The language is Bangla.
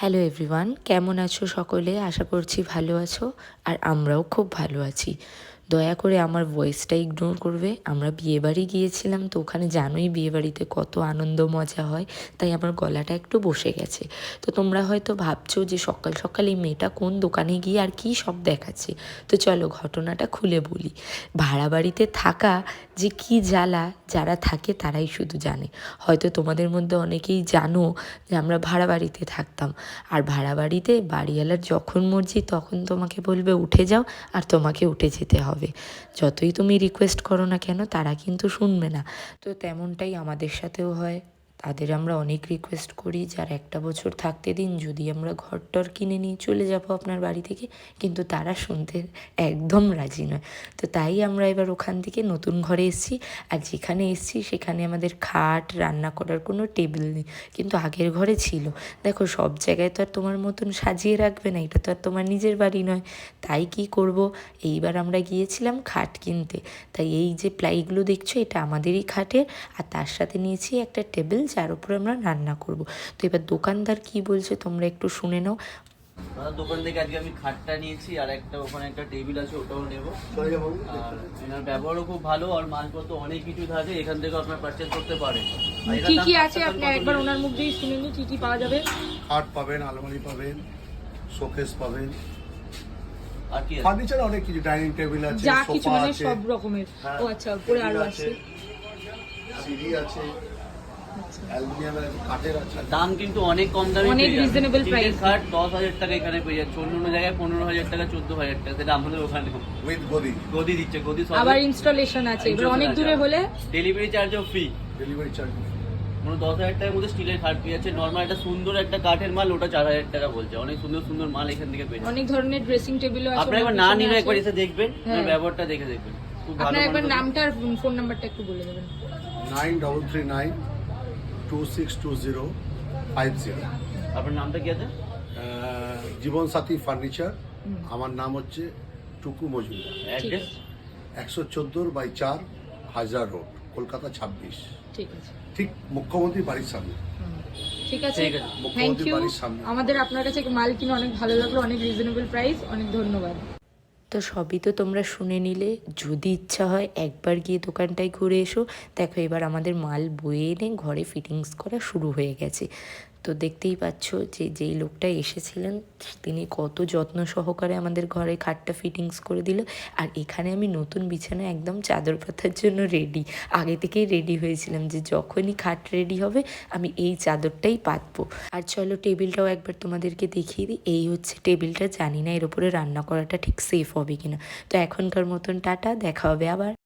হ্যালো এভরিওয়ান কেমন আছো সকলে? আশা করছি ভালো আছো, আর আমরাও খুব ভালো আছি। দয়া করে আমার ভয়েসটা ইগনোর করবে। আমরা বিয়েবাড়ি গিয়েছিলাম, তো ওখানে জানোই বিয়েবাড়িতে কত আনন্দ, মজা হয়, তাই আমার গলাটা একটু বসে গেছে। তো তোমরা হয়তো ভাবছ যে সকাল সকাল এই মেয়েটা কোন দোকানে গিয়ে আর কি সব দেখাচ্ছে? তো চলো ঘটনাটা খুলে বলি। ভাড়া বাড়িতে থাকা যে কি জ্বালা, যারা থাকে তারাই শুধু জানে। হয়তো তোমাদের মধ্যে অনেকেই জানো যে আমরা ভাড়া বাড়িতে থাকতাম। আর ভাড়া বাড়িতে বাড়িওয়ালার যখন মর্জি তখন তোমাকে বলবে, উঠে যাও আর তোমাকে উঠে যেতে হবে। যতই তুমি রিকোয়েস্ট করো না কেন, তারা কিন্তু শুনবে না। তো তেমনটাই আমাদের সাথেও হয়। তাদের আমরা অনেক রিকোয়েস্ট করি, যার একটা বছর থাকতে দিন, যদি আমরা ঘর টর কিনে নিয়ে চলে যাব আপনার বাড়ি থেকে, কিন্তু তারা শুনতে একদম রাজি নয়। তো তাই আমরা এবার ওখান থেকে নতুন ঘরে এসেছি, আর যেখানে এসেছি সেখানে আমাদের খাট, রান্না করার কোনো টেবিল নেই, কিন্তু আগের ঘরে ছিল। দেখো, সব জায়গায় তো আর তোমার মতন সাজিয়ে রাখবে না, এটা তো আর তোমার নিজের বাড়ি নয়। তাই কি করব? এইবার আমরা গিয়েছিলাম খাট কিনতে। তাই এই যে প্লাইগুলো দেখছ, এটা আমাদেরই খাটের, আর তার সাথে নিয়েছি একটা টেবিল যার উপরে আমরা রান্না করব। তো এবার দোকানদার কি বলছে তোমরা একটু শুনে নাও। দোকান থেকে আজকে আমি খাটটা নিয়েছি আর একটা ওখানে একটা টেবিল আছে ওটাও নেব। আর এনার ব্যবহারও খুব ভালো আর মালপত্র অনেক কিছু থাকে এখান থেকে আপনার পারচেজ করতে পারেন। কি কি আছে আপনি একবার ওনার মুখ দিয়ে শুনে নিন কি কি পাওয়া যাবে? খাট পাবেন আলমারি পাবেন শোকেস পাবেন। আর কি ফার্নিচার অনেক কিছু ডাইনিং টেবিল আছে যা কিছু মানে সব রকমের। হ্যাঁ, ও আচ্ছা উপরে আরও আছে। সিঁড়ি আছে। দাম কিন্তু অনেক কম দামে অনেক পেয়ে যাবেন। reasonable তিনটে price। খাট দশ হাজার টাকা এখানে পেয়ে যাচ্ছে অন্য জায়গায় পনেরো হাজার টাকা চোদ্দ হাজার টাকা সেটা আমাদের ওখানে উইথ গদি গদি দিচ্ছে গদি আবার ইনস্টলেশন আছে এবার অনেক দূরে হলে ডেলিভারি চার্জও ফ্রি ডেলিভারি চার্জ কোনো দশ হাজার টাকার মধ্যে স্টিলের খাট পেয়ে যাচ্ছে। নর্মাল একটা সুন্দর একটা কাঠের মাল ওটা চার হাজার টাকা বলছে। অনেক সুন্দর সুন্দর মাল এখান থেকে পেয়ে অনেক ধরনের ড্রেসিং টেবিলও আছে আপনার একবার না নিলে একবার এসে দেখবেন হ্যাঁ। ব্যবহারটা দেখে দেখবেন। খুব আপনার একবার নামটা আর ফোন নাম্বারটা একটু বলে দেবেন। Nine double three nine two six two zero five zero আপনার নামটা কি আছে? জীবন সাথী ফার্নিচার। আমার নাম হচ্ছে টুকু মজুমদার। অ্যাড্রেস একশো চোদ্দোর বাই চার হাজার রোড কলকাতা ছাব্বিশ। ঠিক আছে। ঠিক মুখ্যমন্ত্রী বাড়ির সামনে। ঠিক আছে। ঠিক আছে। থ্যাংক মুখ্যমন্ত্রী ইউ আমাদের আপনার কাছে মাল কিনে অনেক ভালো লাগল অনেক রিজনেবল প্রাইস অনেক ধন্যবাদ। তো সবই তো তোমরা শুনে নিলে। যদি ইচ্ছা হয়, একবার গিয়ে দোকানটায় ঘুরে এসো। দেখো, এবার আমাদের মাল বয়ে এনে ঘরে ফিটিংস করা শুরু হয়ে গেছে। তো দেখতেই পাচ্ছ যে যেই লোকটা এসেছিলেন, তিনি কত যত্ন সহকারে আমাদের ঘরে খাটটা ফিটিংস করে দিল। আর এখানে আমি নতুন বিছানা একদম চাদর পাতার জন্য রেডি আগে থেকেই রেডি হয়েছিলাম যে যখনই খাট রেডি হবে, আমি এই চাদরটাই পাতবো। আর চলো টেবিলটাও একবার তোমাদেরকে দেখিয়ে দিই। এই হচ্ছে টেবিলটা। জানি না এর উপরে রান্না করাটা ঠিক সেফ হবে কিনা। তো এখনকার মতন টাটা, দেখা হবে আবার।